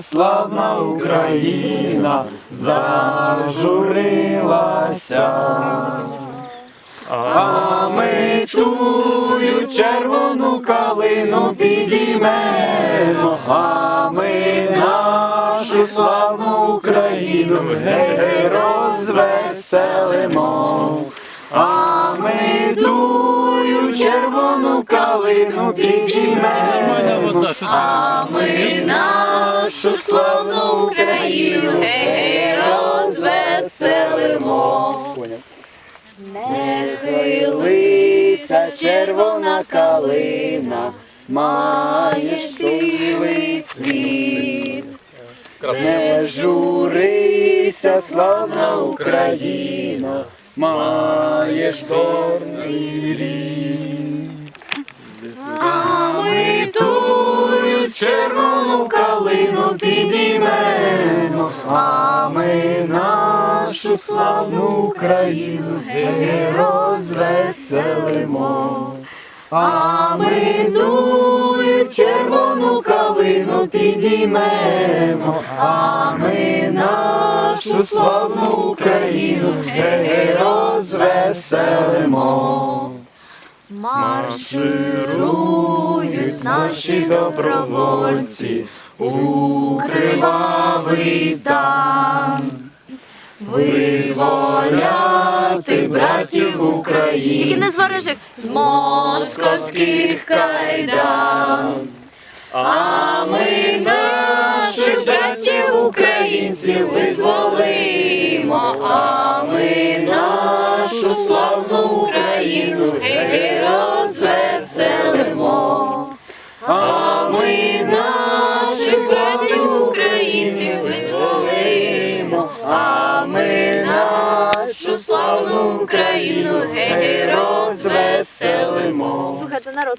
славна Україна зажурилася, а ми тую червону калину підіймемо, а ми нашу славну Україну гей розвеселимо. А ми тую червону калину підіймемо, А ми нашу славну Україну гей розвеселимо. Не хилися, червона калина, маєш білий цвіт. не журися, славна Україна, маєш горний рід. А ми тую червону калину підіймемо, А ми нашу славну Україну гей розвеселимо. а ми тую червону калину підіймемо, А ми нашу славну Україну гей розвеселимо. Марширують наші добровольці у кривавий стан. Визволяти братів України Тільки не з ворожих. з московських кайдан. А ми наших братів українців визволимо, а ми нашу славну Україну нашу славну Україну гей розвеселимо. Слухайте народ.